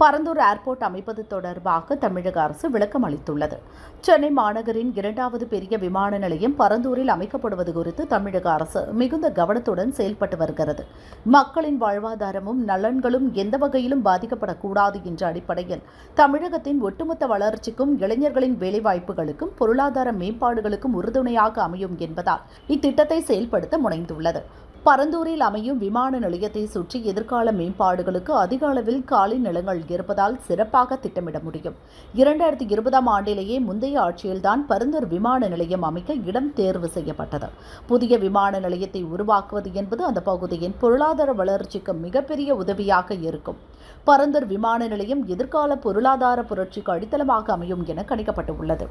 Parandur airport அமைப்பது தொடர்பாக தமிழக அரசு விளக்கம் அளித்துள்ளது. சென்னை மாநகரின் இரண்டாவது பெரிய விமான நிலையம் பரந்தூரில் அமைக்கப்படுவது குறித்து தமிழக அரசு மிகுந்த கவனத்துடன் செயல்பட்டு வருகிறது. மக்களின் வாழ்வாதாரமும் நலன்களும் எந்த வகையிலும் பாதிக்கப்படக்கூடாது என்ற அடிப்படையில் தமிழகத்தின் ஒட்டுமொத்த வளர்ச்சிக்கும் இளைஞர்களின் வேலைவாய்ப்புகளுக்கும் பொருளாதார மேம்பாடுகளுக்கும் உறுதுணையாக அமையும் என்பதால் இத்திட்டத்தை செயல்படுத்த முனைந்துள்ளது. பரந்தூரில் அமையும் விமான நிலையத்தை சுற்றி எதிர்கால மேம்பாடுகளுக்கு அதிக அளவில் காலி நிலங்கள் இருப்பதால் சிறப்பாக திட்டமிட முடியும். இரண்டாயிரத்தி இருபதாம் ஆண்டிலேயே முந்தைய ஆட்சியில்தான் பரந்தூர் விமான நிலையம் அமைக்க இடம் தேர்வு செய்யப்பட்டது. புதிய விமான நிலையத்தை உருவாக்குவது என்பது அந்த பகுதியின் பொருளாதார வளர்ச்சிக்கு மிகப்பெரிய உதவியாக இருக்கும். பரந்தூர் விமான நிலையம் எதிர்கால பொருளாதார புரட்சிக்கு அடித்தளமாக அமையும் என கணிக்கப்பட்டுள்ளது.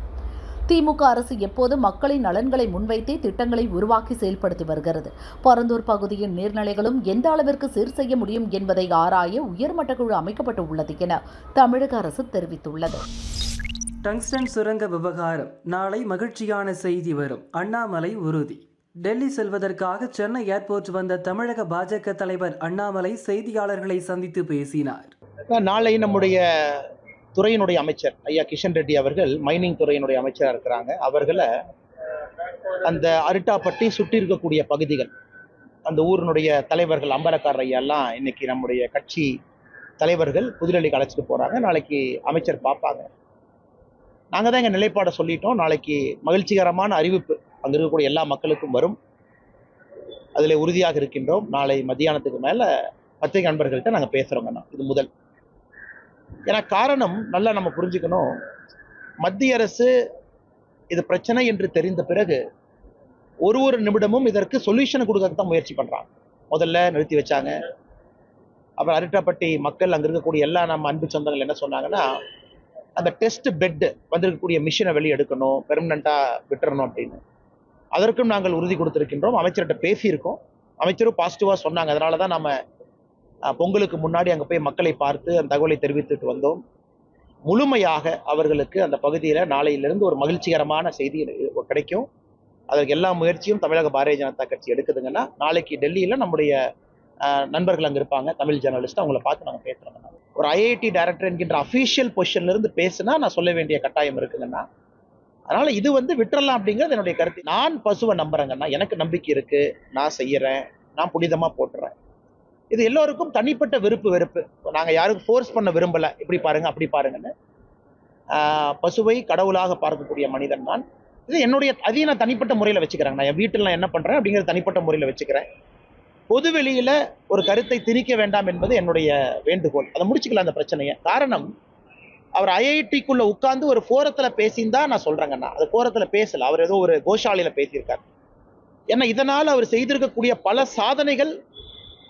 திமுக அரசு எப்போது மக்களின் நலன்களை முன்வைத்தே திட்டங்களை உருவாக்கி செயல்படுத்தி வருகிறது. பரந்தூர் பகுதியின் நீர்நிலைகளும் எந்த அளவிற்கு சீர் செய்ய முடியும் என்பதை ஆராய உயர்மட்ட குழு அமைக்கப்பட்டு உள்ளது என தமிழக அரசு தெரிவித்துள்ளது. டங்ஸ்டன் சுரங்க விவகாரம் நாளை மகிழ்ச்சியான செய்தி வரும். அண்ணாமலை உறுதி. டெல்லி செல்வதற்காக சென்னை ஏர்போர்ட் வந்த தமிழக பாஜக தலைவர் அண்ணாமலை செய்தியாளர்களை சந்தித்து பேசினார். நாளை நம்முடைய துறையினுடைய அமைச்சர் ஐயா கிஷன் ரெட்டி அவர்கள் மைனிங் துறையினுடைய அமைச்சராக இருக்கிறாங்க. அவர்களை அந்த அரிட்டாப்பட்டி சுற்றி இருக்கக்கூடிய பகுதிகள் அந்த ஊரினுடைய தலைவர்கள் அம்பலக்கார் ஐயாலாம் எல்லாம் இன்னைக்கு நம்முடைய கட்சி தலைவர்கள் புதுடெல்லிக்கு அழைச்சிட்டு போறாங்க. நாளைக்கு அமைச்சர் பார்ப்பாங்க. நாங்கள் தான் எங்கள் நிலைப்பாடை சொல்லிட்டோம். நாளைக்கு மகிழ்ச்சிகரமான அறிவிப்பு அங்கே இருக்கக்கூடிய எல்லா மக்களுக்கும் வரும். அதில் உறுதியாக இருக்கின்றோம். நாளை மத்தியானத்துக்கு மேலே பத்திரிகை நண்பர்கள்ட்ட நாங்கள் பேசுகிறோங்கண்ணா இது முதல். ஏன்னா காரணம் நல்லா நம்ம புரிஞ்சுக்கணும். மத்திய அரசு இது பிரச்சனை என்று தெரிந்த பிறகு ஒரு ஒரு நிமிடமும் இதற்கு சொல்யூஷன் கொடுக்கறதுக்கு தான் முயற்சி பண்ணுறாங்க முதல்ல நிறுத்தி வச்சாங்க. அப்புறம் அரிட்டாப்பட்டி மக்கள் அங்கே இருக்கக்கூடிய எல்லா நம்ம அன்பு சொந்தங்கள் என்ன சொன்னாங்கன்னா அந்த டெஸ்ட் பெட் வந்திருக்கக்கூடிய மிஷினை வெளியே எடுக்கணும் பெர்மனண்ட்டாக விட்டுறணும் அப்படின்னு. அதற்கும் நாங்கள் உறுதி கொடுத்துருக்கின்றோம். அமைச்சர்கிட்ட பேசியிருக்கோம். அமைச்சரும் பாசிட்டிவாக சொன்னாங்க. அதனால தான் நம்ம பொங்கலுக்கு முன்னாடி அங்கே போய் மக்களை பார்த்து அந்த தகவலை தெரிவித்துட்டு வந்தோம். முழுமையாக அவர்களுக்கு அந்த பகுதியில் நாளையிலிருந்து ஒரு மகிழ்ச்சிகரமான செய்தி கிடைக்கும். அதற்கு எல்லா முயற்சியும் தமிழக பாரதிய ஜனதா கட்சி எடுக்குதுங்கன்னா நாளைக்கு டெல்லியில் நம்முடைய நண்பர்கள் அங்கே இருப்பாங்க தமிழ் ஜேர்னலிஸ்ட் அவங்கள பார்த்து நாங்கள் பேசுகிறோங்கண்ணா ஒரு ஐஐடி டைரக்டர் என்கின்ற அஃபீஷியல் பொசிஷன்லேருந்து பேசுனா நான் சொல்ல வேண்டிய கட்டாயம் இருக்குங்கண்ணா அதனால் இது வந்து விட்டுறலாம் அப்படிங்கிறது என்னுடைய கருத்து. நான் பசுவை நம்புறேங்கண்ணா எனக்கு நம்பிக்கை இருக்குது நான் செய்கிறேன் நான் புனிதமாக போட்டுறேன். இது எல்லோருக்கும் தனிப்பட்ட விருப்பு வெறுப்பு. நாங்கள் யாருக்கும் ஃபோர்ஸ் பண்ண விரும்பல. இப்படி பாருங்க அப்படி பாருங்கன்னு. பசுவை கடவுளாக பார்க்கக்கூடிய மனிதன் நான். இது என்னுடைய அதையும் நான் தனிப்பட்ட முறையில் வச்சுக்கிறேன். நான் என் வீட்டில் நான் என்ன பண்ணுறேன் அப்படிங்கிறது தனிப்பட்ட முறையில் வச்சுக்கிறேன். பொது வெளியில ஒரு கருத்தை திணிக்க வேண்டாம் என்பது என்னுடைய வேண்டுகோள். அதை முடிச்சுக்கலாம் அந்த பிரச்சனையை. காரணம் அவர் ஐஐடிக்குள்ளே உட்காந்து ஒரு ஃபோரத்துல பேசியிருந்தா நான் சொல்கிறேங்கண்ணா அது ஃபோரத்தில் பேசலை. அவர் ஏதோ ஒரு கோஷாலையில் பேசியிருக்கார். ஏன்னா இதனால் அவர் செய்திருக்கக்கூடிய பல சாதனைகள்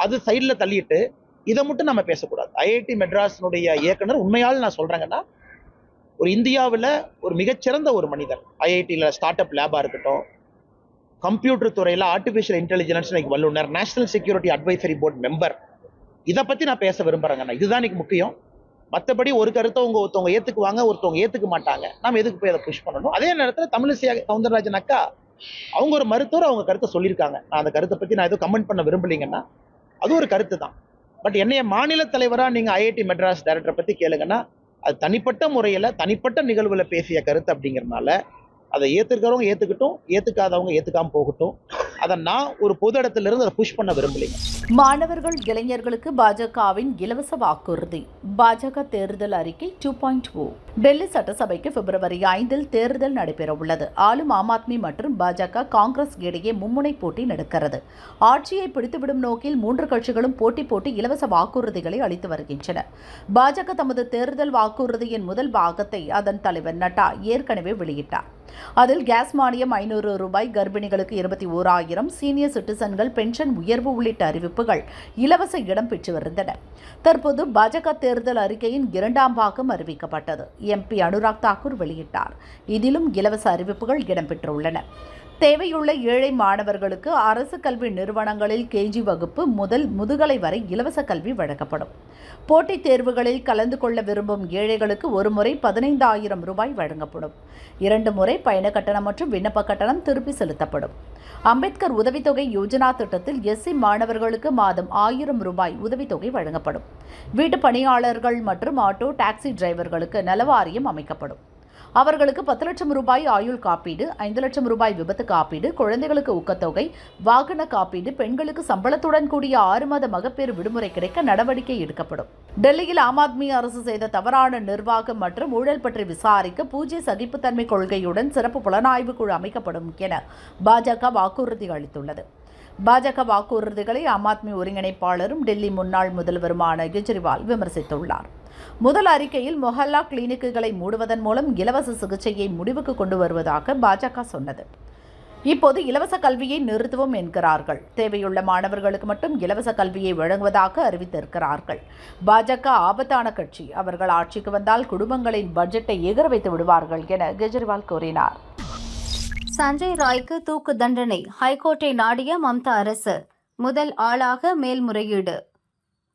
அது சைடில் தள்ளிட்டு இதை மட்டும் நம்ம பேசக்கூடாது. ஐஐடி மெட்ராஸினுடைய இயக்குனர் உண்மையால் நான் சொல்கிறேங்கன்னா ஒரு இந்தியாவில் ஒரு மிகச்சிறந்த ஒரு மனிதர். ஐஐடியில் ஸ்டார்ட் அப் லேபாக இருக்கட்டும் கம்ப்யூட்டர் துறையில் ஆர்டிஃபிஷியல் இன்டெலிஜென்ஸ் இன்னைக்கு வல்லுநர் national security advisory board member இதை பற்றி நான் பேச விரும்புகிறேங்கண்ணா இதுதான் இன்னைக்கு முக்கியம். மற்றபடி ஒரு கருத்தை உங்க ஒருத்தவங்க ஏற்றுக்குவாங்க ஒருத்தவங்க ஏற்றுக்க மாட்டாங்க. நம்ம எதுக்கு போய் அதை புஷ் பண்ணணும்? அதே நேரத்தில் தமிழிசை சவுந்தரராஜன் அக்கா அவங்க ஒரு மருத்துவர் அவங்க கருத்தை சொல்லியிருக்காங்க. நான் அந்த கருத்தை பற்றி நான் எதுவும் கமெண்ட் பண்ண விரும்பலைங்கன்னா அது ஒரு கருத்து தான் பட் என்னைய மாநில தலைவராக நீங்கள் ஐஐடி மெட்ராஸ் டைரக்டரை பற்றி கேளுங்கன்னா அது தனிப்பட்ட முறையில் தனிப்பட்ட நிகழ்வில் பேசிய கருத்து அப்படிங்கிறதுனால அதை ஏற்றுக்கிறவங்க ஏற்றுக்கட்டும் ஏற்றுக்காதவங்க ஏற்றுக்காமல் போகட்டும். அதை நான் ஒரு பொது இடத்துல இருந்து அதை புஷ் பண்ண விரும்பலைங்க மாணவர்கள் இளைஞர்களுக்கு பாஜகவின் இலவச வாக்குறுதி. பாஜக தேர்தல் அறிக்கை டூ பாயிண்ட் ஓ டெல்லி சட்டசபைக்கு பிப்ரவரி ஐந்தில் தேர்தல் நடைபெறவுள்ளது. ஆளும் ஆம் ஆத்மி மற்றும் பாஜக காங்கிரஸ் இடையே மும்முனை போட்டி நடக்கிறது. ஆட்சியை பிடித்துவிடும் நோக்கில் மூன்று கட்சிகளும் போட்டி போட்டு இலவச வாக்குறுதிகளை அளித்து வருகின்றன. பாஜக தமது தேர்தல் வாக்குறுதியின் முதல் பாகத்தை அதன் தலைவர் நட்டா ஏற்கனவே வெளியிட்டார். அதில் கேஸ் மானியம் ஐநூறு ரூபாய் கர்ப்பிணிகளுக்கு இருபத்தி ஓராயிரம் ஆயிரம் சீனியர் சிட்டிசன்கள் பென்ஷன் உயர்வு உள்ளிட்ட அறிவிப்புகள் இலவச இடம் பெற்று வருந்தன தற்போது பாஜக தேர்தல் அறிக்கையின் இரண்டாம் பாகம் அறிவிக்கப்பட்டது. எம்பி அனுராக் தாக்கூர் வெளியிட்டார். இதிலும் இலவச அறிவிப்புகள் இடம்பெற்றுள்ளன. தேவையுள்ள ஏழை மாணவர்களுக்கு அரசு கல்வி நிறுவனங்களில் கேஜி வகுப்பு முதல் முதுகலை வரை இலவச கல்வி வழங்கப்படும். போட்டித் தேர்வுகளில் கலந்து கொள்ள விரும்பும் ஏழைகளுக்கு ஒரு முறை பதினைந்தாயிரம் ரூபாய் வழங்கப்படும். இரண்டு முறை பயண கட்டணம் மற்றும் விண்ணப்ப கட்டணம் திருப்பி செலுத்தப்படும். அம்பேத்கர் உதவித்தொகை யோஜனா திட்டத்தில் எஸ்சி மாணவர்களுக்கு மாதம் ஆயிரம் ரூபாய் உதவித்தொகை வழங்கப்படும். வீட்டு பணியாளர்கள் மற்றும் ஆட்டோ டாக்ஸி டிரைவர்களுக்கு நலவாரியம் அமைக்கப்படும். அவர்களுக்கு பத்து லட்சம் ரூபாய் ஆயுள் காப்பீடு ஐந்து லட்சம் ரூபாய் விபத்து காப்பீடு குழந்தைகளுக்கு ஊக்கத்தொகை வாகன காப்பீடு பெண்களுக்கு சம்பளத்துடன் கூடிய ஆறு மாத மகப்பேறு விடுமுறை கிடைக்க நடவடிக்கை எடுக்கப்படும். டெல்லியில் ஆம் ஆத்மி அரசு செய்த தவறான நிர்வாகம் மற்றும் ஊழல் பற்றி விசாரிக்க பூஜ்ய சகிப்புத்தன்மை கொள்கையுடன் சிறப்பு புலனாய்வு குழு அமைக்கப்படும் என பாஜக வாக்குறுதி அளித்துள்ளது. பாஜக வாக்குறுதிகளை ஆம் ஆத்மி ஒருங்கிணைப்பாளரும் டெல்லி முன்னாள் முதல்வருமான கெஜ்ரிவால் விமர்சித்துள்ளார். முதல் அறிக்கையில் மொஹல்லா கிளினிக்குகளை மூடுவதன் மூலம் இலவச சிகிச்சையை முடிவுக்கு கொண்டு வருவதாக பாஜக சொன்னது. இப்போது இலவச கல்வியை நிறுத்துவோம் என்கிறார்கள். தேவையுள்ள மாணவர்களுக்கு மட்டும் இலவச கல்வியை வழங்குவதாக அறிவித்திருக்கிறார்கள். பாஜக ஆபத்தான கட்சி. அவர்கள் ஆட்சிக்கு வந்தால் குடும்பங்களின் பட்ஜெட்டை எகிர வைத்து விடுவார்கள் என கெஜ்ரிவால் கூறினார். சஞ்சய் ராய்க்கு தூக்கு தண்டனை. ஹைகோர்ட்டை நாடிய மம்தா அரசு. முதல் ஆளாக மேல்முறையீடு.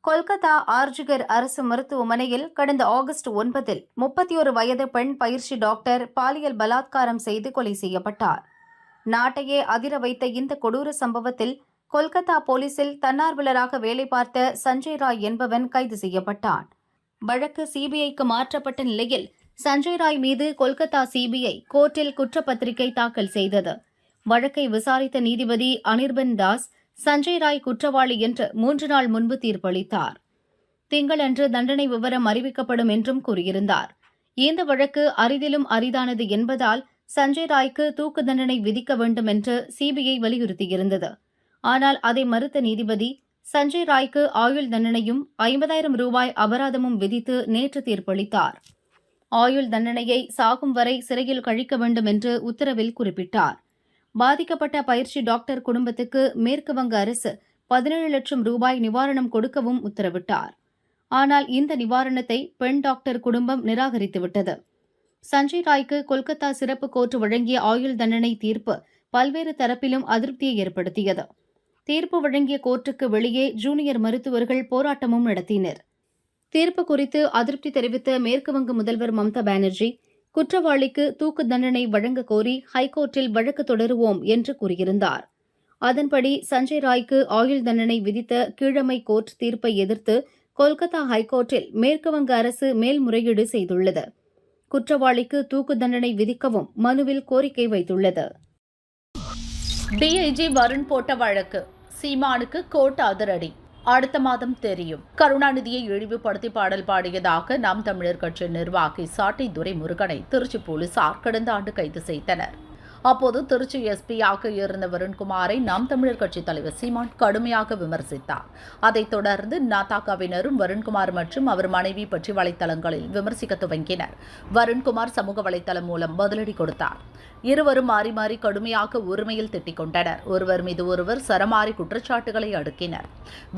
கொல்கத்தா ஆர்ஜிகர் அரசு மருத்துவமனையில் கடந்த ஆகஸ்ட் ஒன்பதில் முப்பத்தி ஒரு வயது பெண் பயிற்சி டாக்டர் பாலியல் பலாத்காரம் செய்து கொலை செய்யப்பட்டார். நாட்டையே அதிர வைத்த இந்த கொடூர சம்பவத்தில் கொல்கத்தா போலீசில் தன்னார்வலராக வேலை பார்த்த சஞ்சய் ராய் என்பவன் கைது செய்யப்பட்டான். வழக்கு சிபிஐக்கு மாற்றப்பட்ட நிலையில் சஞ்சய் ராய் மீது கொல்கத்தா சிபிஐ கோர்ட்டில் குற்றப்பத்திரிகை தாக்கல் செய்தது. வழக்கை விசாரித்த நீதிபதி அனிர்பன் தாஸ் சஞ்சய் ராய் குற்றவாளி என்று மூன்று நாள் முன்பு தீர்ப்பளித்தார். திங்களன்று தண்டனை விவரம் அறிவிக்கப்படும் என்றும் கூறியிருந்தார். இந்த வழக்கு அரிதிலும் அரிதானது என்பதால் சஞ்சய் ராய்க்கு தூக்கு தண்டனை விதிக்க வேண்டும் என்று சிபிஐ வலியுறுத்தியிருந்தது. ஆனால் அதை மறுத்த நீதிபதி சஞ்சய் ராய்க்கு ஆயுள் தண்டனையும் ஐம்பதாயிரம் ரூபாய் அபராதமும் விதித்து நேற்று தீர்ப்பளித்தார். ஆயுள் தண்டனையை சாகும் வரை சிறையில் கழிக்க வேண்டும் என்று உத்தரவில் குறிப்பிட்டார். பாதிக்கப்பட்ட பயிற்சி டாக்டர் குடும்பத்துக்கு மேற்கு வங்க அரசு பதினேழு லட்சம் ரூபாய் நிவாரணம் கொடுக்கவும் உத்தரவிட்டார். ஆனால் இந்த நிவாரணத்தை பெண் டாக்டர் குடும்பம் நிராகரித்துவிட்டது. சஞ்சய் ராய்க்கு கொல்கத்தா சிறப்பு கோர்ட் வழங்கிய ஆயுள் தண்டனை தீர்ப்பு பல்வேறு தரப்பிலும் அதிருப்தியை ஏற்படுத்தியது. தீர்ப்பு வழங்கிய கோர்ட்டுக்கு வெளியே ஜூனியர் மருத்துவர்கள் போராட்டமும் நடத்தினர். தீர்ப்பு குறித்து அதிருப்தி தெரிவித்த மேற்குவங்க முதல்வர் மம்தா பானர்ஜி குற்றவாளிக்கு தூக்கு தண்டனை வழங்க கோரி ஹைகோர்ட்டில் வழக்கு தொடருவோம் என்று கூறியிருந்தார். அதன்படி சஞ்சய் ராய்க்கு ஆயுள் தண்டனை விதித்த கீழமை கோர்ட் தீர்ப்பை எதிர்த்து கொல்கத்தா ஹைகோர்ட்டில் மேற்குவங்க அரசு மேல்முறையீடு செய்துள்ளது. குற்றவாளிக்கு தூக்கு தண்டனை விதிக்கவும் மனுவில் கோரிக்கை வைத்துள்ளது. டிஐஜி வருண் போட்ட வழக்கு. சீமானுக்கு கோர்ட் அதிரடி அடுத்த மாதம் தெரியும். கருணாநிதியை இழிவுபடுத்தி பாடல் பாடியதாக நாம் தமிழர் கட்சி நிர்வாகி சாட்டை துரை முருகனை திருச்சி போலீசார் கடந்த ஆண்டு கைது செய்தனர். அப்போது திருச்சி எஸ்பியாக இருந்த வருண்குமாரை நாம் தமிழர் கட்சி தலைவர் சீமான் கடுமையாக விமர்சித்தார். அதைத் தொடர்ந்து நாதாகாவினரும் வருண்குமார் மற்றும் அவர் மனைவி பற்றி வலைத்தளங்களில் விமர்சிக்க துவங்கினர். வருண்குமார் சமூக வலைத்தளம் மூலம் பதிலடி கொடுத்தார். இருவரும் மாறி மாறி கடுமையாக உரிமையில் திட்டிக் கொண்டனர் ஒருவர் மீது ஒருவர் சரமாரி குற்றச்சாட்டுகளை அடுக்கினர்.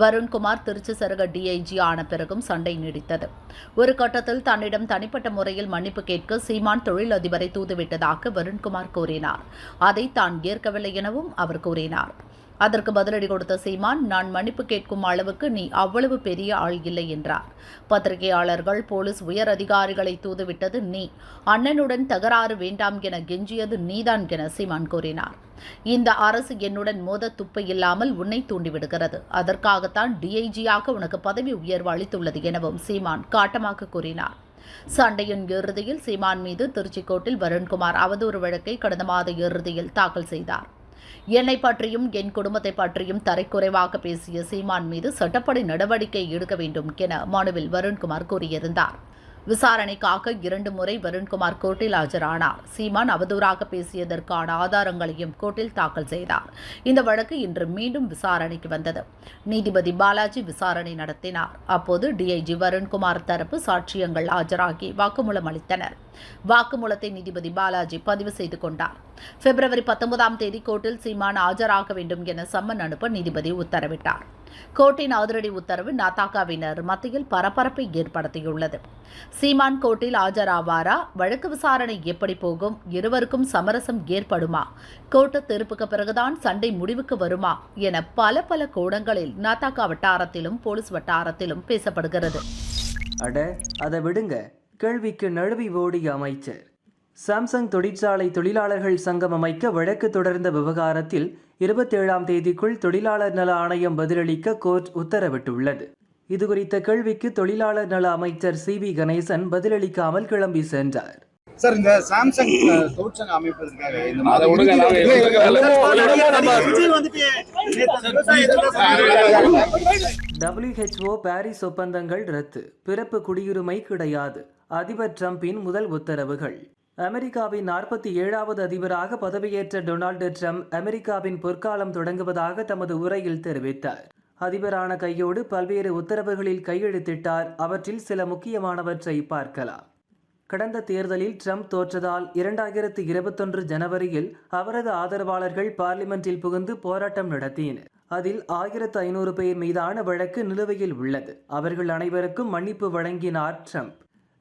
வருண்குமார் திருச்சி சரக டிஐஜி ஆன பிறகும் சண்டை நீடித்தது. ஒரு கட்டத்தில் தன்னிடம் தனிப்பட்ட முறையில் மன்னிப்பு கேட்க சீமான் தொழிலதிபரை தூதுவிட்டதாக வருண்குமார் கூறினார். அதை தான் ஏற்கவில்லை எனவும் அவர் கூறினார். அதற்கு பதிலடி கொடுத்த சீமான் நான் மன்னிப்பு கேட்கும் அளவுக்கு நீ அவ்வளவு பெரிய ஆள் இல்லை என்றார். பத்திரிகையாளர்கள் போலீஸ் உயர் அதிகாரிகளை தூதுவிட்டது நீ. அண்ணனுடன் தகராறு வேண்டாம் என கெஞ்சியது நீதான் என சீமான் கூறினார். இந்த அரசு என்னுடன் மோத துப்பை இல்லாமல் உன்னை தூண்டிவிடுகிறது. அதற்காகத்தான் டிஐஜியாக உனக்கு பதவி உயர்வு அளித்துள்ளது எனவும் சீமான் காட்டமாக கூறினார். சண்டையின் இறுதியில் சீமான் மீது திருச்சிக்கோட்டில் வருண்குமார் அவதூறு வழக்கை கடந்த மாத இறுதியில் தாக்கல் செய்தார். என்னை பற்றியும் என் குடும்பத்தை பற்றியும் தரைக்குறைவாக பேசிய சீமான் மீது சட்டப்படி நடவடிக்கை எடுக்க வேண்டும் என மனுவில் வருண்குமார் கூறியிருந்தார். விசாரணைக்காக இரண்டு முறை வருண்குமார் கோர்ட்டில் ஆஜரானார். சீமான் அவதூறாக பேசியதற்கான ஆதாரங்களையும் கோர்ட்டில் தாக்கல் செய்தார். இந்த வழக்கு இன்று மீண்டும் விசாரணைக்கு வந்தது. நீதிபதி பாலாஜி விசாரணை நடத்தினார். அப்போது டிஐஜி வருண்குமார் தரப்பு சாட்சியங்கள் ஆஜராகி வாக்குமூலம் அளித்தனர். வாக்குமூலத்தை நீதிபதி பாலாஜி பதிவு செய்து கொண்டார். பிப்ரவரி பத்தொன்பதாம் தேதி கோர்ட்டில் சீமான் ஆஜராக வேண்டும் என சம்மன் அனுப்ப நீதிபதி உத்தரவிட்டார். கோர்ட்டின் அதிரடி உத்தரவு நாத்தாக்காவினர் மத்தியில் பரபரப்பை ஏற்படுத்தியுள்ளது. சீமான் கோர்ட்டில் ஆஜராவாரா? வழக்கு விசாரணை எப்படி போகும்? இருவருக்கும் சமரசம் ஏற்படுமா? கோர்ட்டு தீர்ப்புக்கு பிறகுதான் சண்டை முடிவுக்கு வருமா? என பல பல கோணங்களில் நாத்தாக்கா வட்டாரத்திலும் போலீஸ் வட்டாரத்திலும் பேசப்படுகிறது. அட அதை விடுங்க. கேள்விக்கு நழுவி ஓடிய அமைச்சர். சாம்சங் தொழிற்சாலை தொழிலாளர்கள் சங்கம் அமைக்க வழக்கு தொடர்ந்த விவகாரத்தில் இருபத்தேழாம் தேதிக்குள் தொழிலாளர் நல ஆணையம் பதிலளிக்க கோர்ட் உத்தரவிட்டுள்ளது. இதுகுறித்த கேள்விக்கு தொழிலாளர் நல அமைச்சர் சி வி கணேசன் பதிலளிக்காமல் கிளம்பி சென்றார். சார் இந்த சாம்சங் அஹ், தொழிற்சங்கம் அமைப்பதற்காக இந்த பாரிஸ் ஒப்பந்தங்கள் ரத்து. பிறப்பு குடியுரிமை கிடையாது. அதிபர் டிரம்பின் முதல் உத்தரவுகள். அமெரிக்காவின் நாற்பத்தி ஏழாவது அதிபராக பதவியேற்ற டொனால்டு ட்ரம்ப் அமெரிக்காவின் பொற்காலம் தொடங்குவதாக தமது உரையில் தெரிவித்தார். அதிபரான கையோடு பல்வேறு உத்தரவுகளில் கையெழுத்திட்டார். அவற்றில் சில முக்கியமானவற்றை பார்க்கலாம். கடந்த தேர்தலில் ட்ரம்ப் தோற்றதால் இரண்டாயிரத்து இருபத்தொன்று ஜனவரியில் அவரது ஆதரவாளர்கள் பார்லிமென்ட்டில் புகுந்து போராட்டம் நடத்தினர். அதில் ஆயிரத்து ஐநூறு பேர் மீதான வழக்கு நிலுவையில் உள்ளது. அவர்கள் அனைவருக்கும் மன்னிப்பு வழங்கினார் ட்ரம்ப்.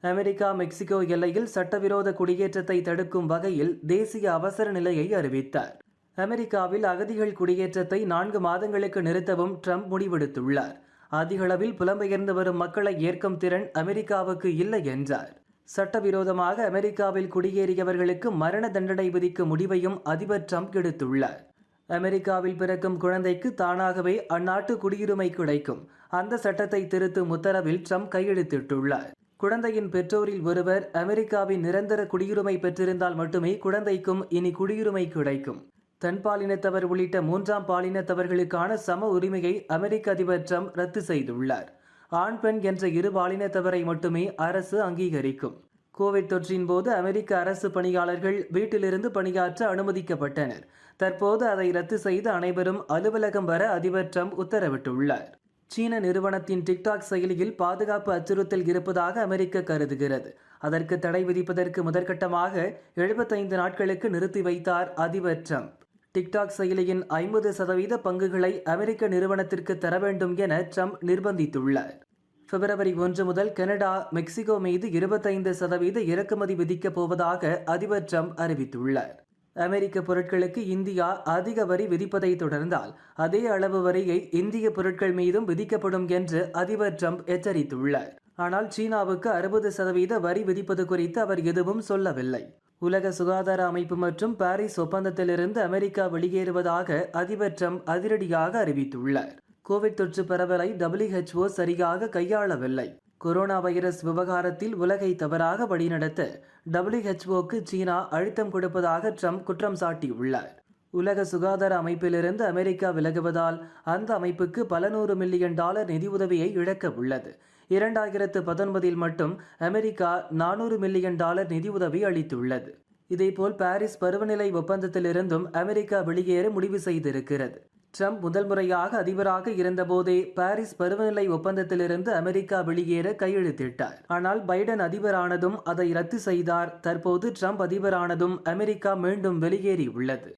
அமெரிக்கா மெக்சிகோ எல்லையில் சட்டவிரோத குடியேற்றத்தை தடுக்கும் வகையில் தேசிய அவசர நிலையை அறிவித்தார். அமெரிக்காவில் அகதிகள் குடியேற்றத்தை நான்கு மாதங்களுக்கு நிறுத்தவும் ட்ரம்ப் முடிவெடுத்துள்ளார். அதிகளவில் புலம்பெயர்ந்து வரும் மக்களை ஏற்கும் திறன் அமெரிக்காவுக்கு இல்லை என்றார். சட்டவிரோதமாக அமெரிக்காவில் குடியேறியவர்களுக்கு மரண தண்டனை விதிக்கும் முடிவையும் அதிபர் ட்ரம்ப் எடுத்துள்ளார். அமெரிக்காவில் பிறக்கும் குழந்தைக்கு தானாகவே அந்நாட்டு குடியுரிமை கிடைக்கும். அந்த சட்டத்தை திருத்தும் உத்தரவில் ட்ரம்ப் கையெழுத்திட்டுள்ளார். குழந்தையின் பெற்றோரில் ஒருவர் அமெரிக்காவின் நிரந்தர குடியுரிமை பெற்றிருந்தால் மட்டுமே குழந்தைக்கும் இனி குடியுரிமை கிடைக்கும். தன்பாலினத்தவர் உள்ளிட்ட மூன்றாம் பாலினத்தவர்களுக்கான சம உரிமையை அமெரிக்க அதிபர் ட்ரம்ப் ரத்து செய்துள்ளார். ஆண் பெண் என்ற இரு பாலினத்தவரை மட்டுமே அரசு அங்கீகரிக்கும். கோவிட் தொற்றின் போது அமெரிக்க அரசு பணியாளர்கள் வீட்டிலிருந்து பணியாற்ற அனுமதிக்கப்பட்டனர். தற்போது அதை ரத்து செய்து அனைவரும் அலுவலகம் வர அதிபர் ட்ரம்ப் உத்தரவிட்டுள்ளார். சீன நிறுவனத்தின் டிக்டாக் செயலியில் பாதுகாப்பு அச்சுறுத்தல் இருப்பதாக அமெரிக்க கருதுகிறது. அதற்கு தடை விதிப்பதற்கு முதற்கட்டமாக எழுபத்தைந்து நாட்களுக்கு நிறுத்தி வைத்தார் அதிபர் ட்ரம்ப். டிக்டாக் செயலியின் ஐம்பது சதவீத பங்குகளை அமெரிக்க நிறுவனத்திற்கு தர வேண்டும் என ட்ரம்ப் நிர்பந்தித்துள்ளார். பிப்ரவரி ஒன்று முதல் கனடா மெக்சிகோ மீது இருபத்தைந்து சதவீத இறக்குமதி விதிக்கப் போவதாக அதிபர் ட்ரம்ப் அறிவித்துள்ளார். அமெரிக்க பொருட்களுக்கு இந்தியா அதிக வரி விதிப்பதை தொடர்ந்தால் அதே அளவு வரியை இந்திய பொருட்கள் மீதும் விதிக்கப்படும் என்று அதிபர் ட்ரம்ப் எச்சரித்துள்ளார். ஆனால் சீனாவுக்கு அறுபது சதவீத வரி விதிப்பது குறித்து அவர் எதுவும் சொல்லவில்லை. உலக சுகாதார அமைப்பு மற்றும் பாரிஸ் ஒப்பந்தத்திலிருந்து அமெரிக்கா வெளியேறுவதாக அதிபர் ட்ரம்ப் அதிரடியாக அறிவித்துள்ளார். கோவிட் தொற்று பரவலை டபிள்யூஹெச்ஓ சரியாக கையாளவில்லை. கொரோனா வைரஸ் விவகாரத்தில் உலகை தவறாக வழிநடத்த டபிள்யூஹெச்ஓக்கு சீனா அழுத்தம் கொடுப்பதாக ட்ரம்ப் குற்றம் சாட்டியுள்ளார். உலக சுகாதார அமைப்பிலிருந்து அமெரிக்கா விலகுவதால் அந்த அமைப்புக்கு பல நூறு மில்லியன் டாலர் நிதியுதவியை இழக்க உள்ளது. இரண்டாயிரத்து பத்தொன்பதில் மட்டும் அமெரிக்கா நானூறு மில்லியன் டாலர் நிதியுதவி அளித்துள்ளது. இதேபோல் பாரிஸ் பருவநிலை ஒப்பந்தத்திலிருந்தும் அமெரிக்கா வெளியேற முடிவு செய்திருக்கிறது. ட்ரம்ப் முதல் முறையாக அதிபராக இருந்தபோதே பாரிஸ் பருவநிலை ஒப்பந்தத்திலிருந்து அமெரிக்கா வெளியேற கையெழுத்திட்டார். ஆனால் பைடன் அதிபரானதும் அதை ரத்து செய்தார். தற்போது ட்ரம்ப் அதிபரானதும் அமெரிக்கா மீண்டும் வெளியேறி உள்ளது